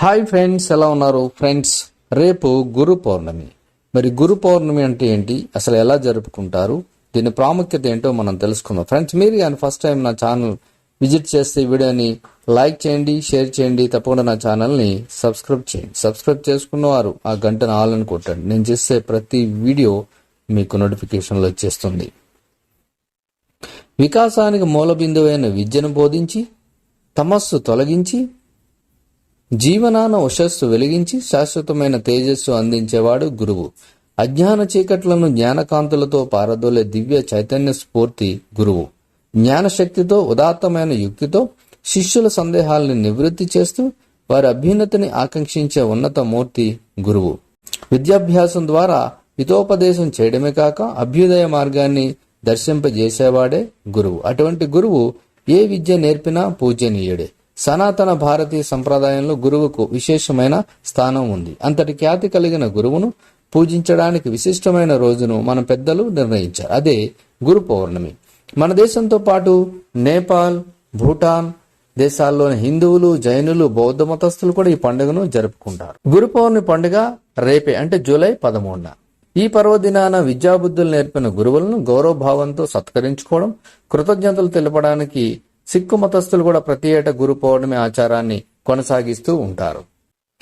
Hi friends ఎలా ఉన్నారు? Friends రేపు గురు పౌర్ణమి. మరి గురు పౌర్ణమి అంటే ఏంటి? అసలు ఎలా జరుపుకుంటారు? దీని ప్రాముఖ్యత ఏంటో మనం తెలుసుకుందాం. ఫ్రెండ్స్ మీరు కానీ ఫస్ట్ టైం నా ఛానల్ విజిట్ చేస్తే వీడియోని లైక్ చేయండి షేర్ చేయండి తప్పకుండా నా ఛానల్ని సబ్స్క్రైబ్ చేయండి. సబ్స్క్రైబ్ చేసుకున్న వారు ఆ గంటను ఆల్ అని కొట్టండి. నేను చేసే ప్రతి వీడియో మీకు నోటిఫికేషన్లో వచ్చేస్తుంది. వికాసానికి మూలబిందువైన విద్యను బోధించి తమస్సు తొలగించి జీవనాన ఉషస్సు వెలిగించి శాశ్వతమైన తేజస్సు అందించేవాడు గురువు. అజ్ఞాన చీకట్లను జ్ఞానకాంతులతో పారదోలే దివ్య చైతన్య స్ఫూర్తి గురువు. జ్ఞానశక్తితో ఉదాత్తమైన యుక్తితో శిష్యుల సందేహాలను నివృత్తి చేస్తూ వారి అభ్యున్నతిని ఆకాంక్షించే ఉన్నత మూర్తి గురువు. విద్యాభ్యాసం ద్వారా హితోపదేశం చేయడమే కాక అభ్యుదయ మార్గాన్ని దర్శింపజేసేవాడే గురువు. అటువంటి గురువు ఏ విద్య నేర్పినా పూజనీయుడే. సనాతన భారతీయ సంప్రదాయంలో గురువుకు విశేషమైన స్థానం ఉంది. అంతటి ఖ్యాతి కలిగిన గురువును పూజించడానికి విశిష్టమైన రోజును మన పెద్దలు నిర్ణయించారు. అదే గురు పౌర్ణమి. మన దేశంతో పాటు నేపాల్ భూటాన్ దేశాల్లోని హిందువులు జైనులు బౌద్ధ మతస్థులు కూడా ఈ పండుగను జరుపుకుంటారు. గురు పౌర్ణమి పండుగ రేపే అంటే జూలై పదమూడున. ఈ పర్వదినాన విద్యాబుద్ధులు నేర్పిన గురువులను గౌరవభావంతో సత్కరించుకోవడం కృతజ్ఞతలు తెలపడానికి సిక్కు మతస్థులు కూడా ప్రతి ఏటా గురు పౌర్ణమి ఆచారాన్ని కొనసాగిస్తూ ఉంటారు.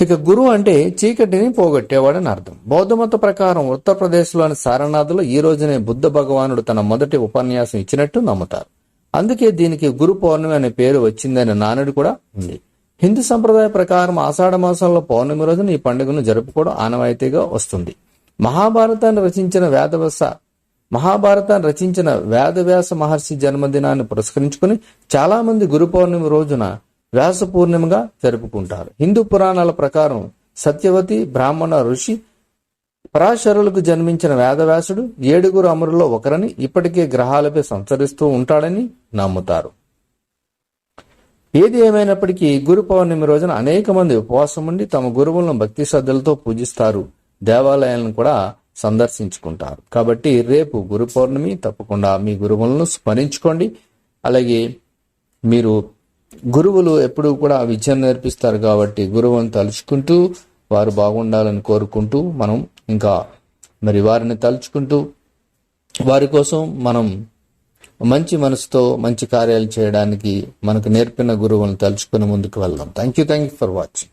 ఇక గురువు అంటే చీకటిని పోగొట్టేవాడని అర్థం. బౌద్ధమత ప్రకారం ఉత్తరప్రదేశ్లోని సారనాథ్లో ఈ రోజునే బుద్ధ భగవానుడు తన మొదటి ఉపన్యాసం ఇచ్చినట్టు నమ్ముతారు. అందుకే దీనికి గురు పౌర్ణమి అనే పేరు వచ్చిందనే నానుడు కూడా ఉంది. హిందూ సంప్రదాయ ప్రకారం ఆషాఢ మాసంలో పౌర్ణమి రోజున ఈ పండుగను జరుపుకోవడం ఆనవాయితీగా వస్తుంది. మహాభారతాన్ని రచించిన వేదవ్యాస మహాభారతాన్ని రచించిన వేదవ్యాస మహర్షి జన్మదినాన్ని పురస్కరించుకుని చాలా మంది గురు పౌర్ణమి రోజున వ్యాస పూర్ణిమగా జరుపుకుంటారు. హిందూ పురాణాల ప్రకారం సత్యవతి బ్రాహ్మణ ఋషి పరాశరులకు జన్మించిన వేదవ్యాసుడు ఏడుగురు అమరుల్లో ఒకరని ఇప్పటికే గ్రహాలపై సంచరిస్తూ ఉంటాడని నమ్ముతారు. ఏది ఏమైనప్పటికీ గురు పౌర్ణమి రోజున అనేక మంది ఉపవాసం ఉండి తమ గురువులను భక్తి శ్రద్ధలతో పూజిస్తారు. దేవాలయాలను కూడా సందర్శించుకుంటారు. కాబట్టి రేపు గురు పౌర్ణమి తప్పకుండా మీ గురువులను స్మరించుకోండి. అలాగే మీరు గురువులు ఎప్పుడూ కూడా విద్యను నేర్పిస్తారు కాబట్టి గురువులను తలుచుకుంటూ వారు బాగుండాలని కోరుకుంటూ మనం ఇంకా మరి వారిని తలుచుకుంటూ వారి కోసం మనం మంచి మనసుతో మంచి కార్యాలు చేయడానికి మనకు నేర్పిన గురువులను తలుచుకుని ముందుకు వెళ్దాం. Thank you thank you for watching